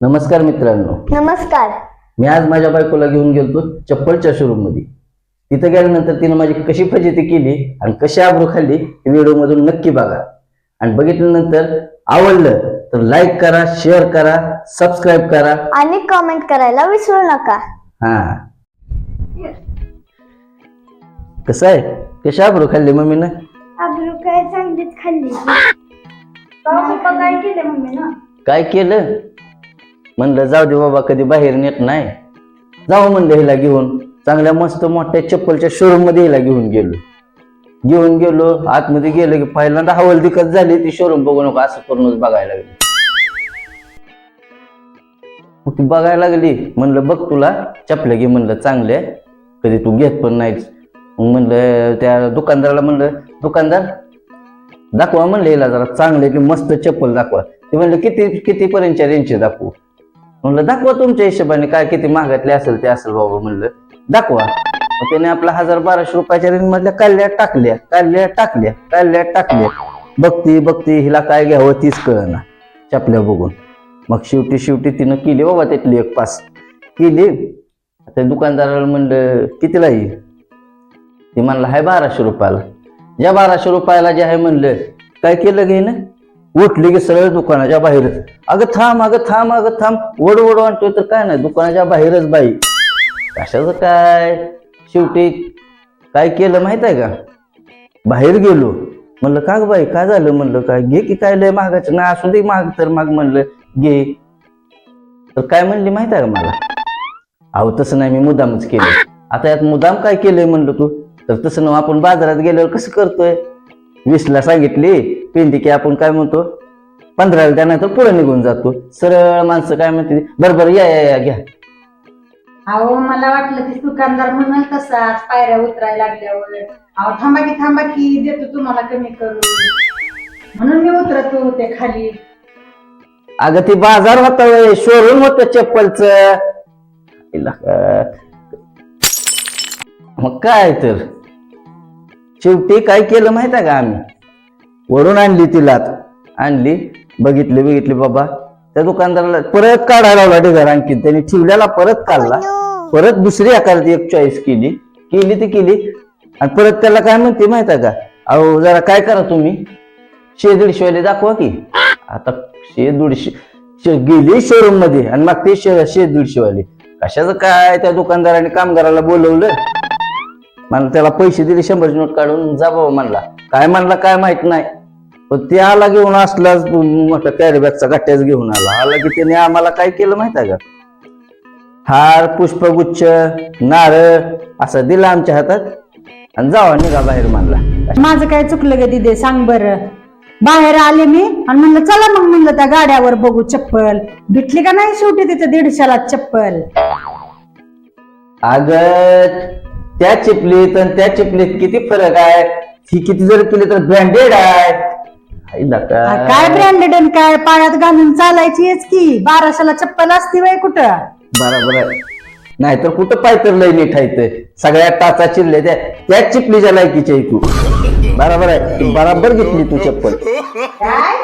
नमस्कार मित्रांनो. नमस्कार. मी आज माझ्या बायकोला घेऊन गेलतो चप्पलच्या शोरूममध्ये तिथं गेल्यानंतर तिनं माझी कशी फजिती केली आणि कशी आबरू खाल्ली हे व्हिडिओ मधून नक्की बघा. आणि बघितल्यानंतर आवडलं तर लाईक करा शेअर करा सबस्क्राईब करा. आणि कमेंट करायला विसरू नका. हा. कसं आहे? कशी आबरू खाल्ली मम्मीनं? आबरू काय चांगलीच खाल्ली. काय केलं मम्मी ना काय केलं? म्हणलं जाऊ दे बाबा कधी बाहेर नेत नाही. जाऊ म्हणलं हिला घेऊन. चांगल्या मस्त मोठ्या चप्पलच्या शोरूममध्ये हिला घेऊन गेलो. घेऊन गेलो आतमध्ये गेलो की पहिल्यांदा हवल दिकत झाली ती शोरूम बघू नको असं करूनच बघायला लागली. ती बघायला लागली? म्हणलं बघ तुला चपल्या घे म्हणलं चांगले. कधी तू घेत पण नाहीस. मग म्हणलं त्या दुकानदाराला म्हणलं दुकानदार दाखवा म्हणलं हिला जरा चांगले की मस्त चप्पल दाखवा. ते म्हणलं किती किती पर्यंतच्या रेंजचे दाखवू? म्हणलं दाखवा तुमच्या हिशोबाने काय किती महागातले असेल ते असेल बाबा म्हणलं. दाखवा. त्याने आपला हजार बाराशे रुपयाच्या रेंज मधल्या काढल्या टाकल्या काल्या टाकल्या काढल्या टाकल्या. बघती बघती हिला काय घ्यावं तीच कळना चपल्या बघून. मग शेवटी शेवटी तिनं केली बाबा त्यातली एक पास. केली. त्या दुकानदाराला म्हणलं कितीला येईल ते म्हणलं हाय बाराशे रुपयाला. या बाराशे रुपयाला जे आहे म्हणलं काय केलं घे ना उठली की सरळ दुकानाच्या बाहेरच. अगं थांब अगं थांब अगं थांब. वड वड आणतोय तर काय नाही दुकानाच्या बाहेरच बाई. कशाचं काय? शेवटी काय केलं माहीत आहे का? बाहेर गेलो. म्हणलं का बाई काय झालं? म्हणलं काय? घे की काय लय महागाचं? नाही असू दे महाग तर माग म्हणलं घे. तर काय म्हणली माहीत आहे का मला? अहो तसं नाही मी मुदामच केलं आता यात मुदाम काय केलंय? म्हणलं तू. तर तसं ना आपण बाजारात गेल्यावर कसं करतोय? वीसला सांगितली. पेंडी की आपण काय म्हणतो? पंधराला त्यानंतर पुढे निघून जातो. सरळ माणसं काय म्हणते बरं बरं या या या घ्या. अहो मला वाटलं की दुकानदार म्हणाल तसाच पायऱ्या उतरायला लागल्यावर. अहो थांबा की थांबा की देतो तुम्हाला कमी करून. म्हणून मी उतरतो होते खाली. अगं ती बाजार होता शोरूम होत चप्पलच. मग काय तर? शेवटी काय केलं माहीत आहे का आम्ही? वरून आणली तिला आणली? बघितली बघितली बाबा. त्या दुकानदाराला परत काढायला लावला ढिगार आणखी त्यांनी ठेवल्याला परत काढला. परत दुसरी आकाराची एक चॉईस केली. केली ती केली. आणि परत त्याला काय म्हणते माहीत आहे का? अहो जरा काय करा तुम्ही? शे वाले दाखवा की. आता शे दीडशे गेली शोरूममध्ये आणि मग ते शे शे दीडशे वाले. कशाचं काय त्या दुकानदाराने कामगाराला बोलवलं? मला त्याला पैसे दिले शंभरची नोट काढून जा बाबा म्हणला. काय म्हणला काय माहीत नाही. पण ते आला घेऊन असलाच मोठा कॅरीबॅगचा गट्ट्याच घेऊन आला. आला की त्याने आम्हाला काय केलं माहीत आहे का? हार पुष्पगुच्छ नारळ असं दिलं आमच्या हातात आणि जावा निघा बाहेर म्हणला. माझं काय चुकलं ग दिदे? सांग बर. बाहेर आले मी आणि म्हणलं चला मग म्हणलं त्या गाड्यावर बघू चप्पल. भेटली का नाही शेवटी तिथे दीडशाला चप्पल? अग त्या चिपलीत आणि त्या चिपलीत किती फरक आहे. ही किती जर केली तर ब्रँडेड आहे. आईला काय काय ब्रँडेड आणि काय पायात घालून चालायचीच की? बाराशेला चप्पल असती वय कुठं? बरोबर आहे. नाहीतर कुठं पाय तर लय नीट आहे सगळ्या टाचा चिरले त्या त्याच चिपलीच्या लायकीची आहे तू. बरोबर आहे. बराबर घेतली तू चप्पल. काय?